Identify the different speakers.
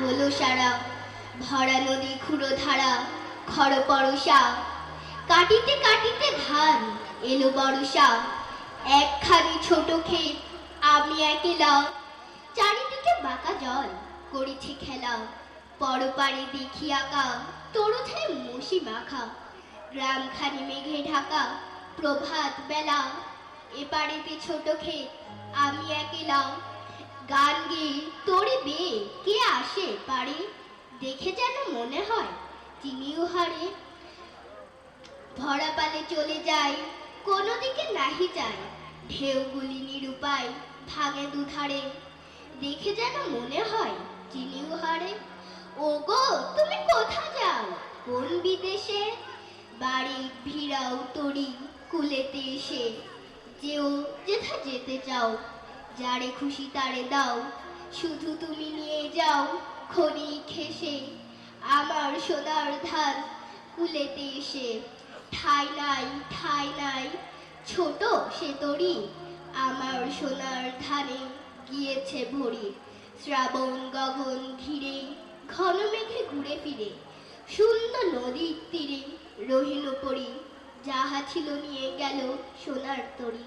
Speaker 1: হলো সারা। ভরা নদী খুঁড়ো ধারা খর পরশা। কাটিতে কাটিতে ধান এলো বরষা। একখানি ছোট ক্ষেত আমি একেলা। চারিদিকে বাঁকা জল করেছে খেলা। পরপারে দেখি আঁকা তরুথায় মসি মাখা। গ্রামখানি মেঘে ঢাকা, প্রভাত বেলা। এপারেতে ছোট ক্ষেত আমি একেলা। গান গেয়ে তোরে বে কে পারে? দেখে যেন মনে হয় তিনিও হারে। ভরা পালে চলে যায় কোনো দিকে নাহি যায় ঢেউগুলি নিরুপায় ভাঙে দুধারে। দেখে যেন মনে হয় চিনিও হারে। ও গো তুমি কোথা যাও? কোন বিদেশে? বাড়ি ভিড়াও তরি কুলেতে এসে। যেও, যেথা যেতে চাও, যারে খুশি তারে দাও। শুধু তুমি নিয়ে যাও খনি খেসে, আমার সোনার ধান কুলেতে এসে। ঠাই নাই ঠাই নাই, ছোট সে তরি, আমার সোনার ধানে গিয়েছে ভরি। শ্রাবণ গগন ঘিরে, ঘন মেঘে ঘুরে ফিরে সুন্দর নদীর তীরে রহিল পরি। যাহা ছিল নিয়ে গেল সোনার তরি।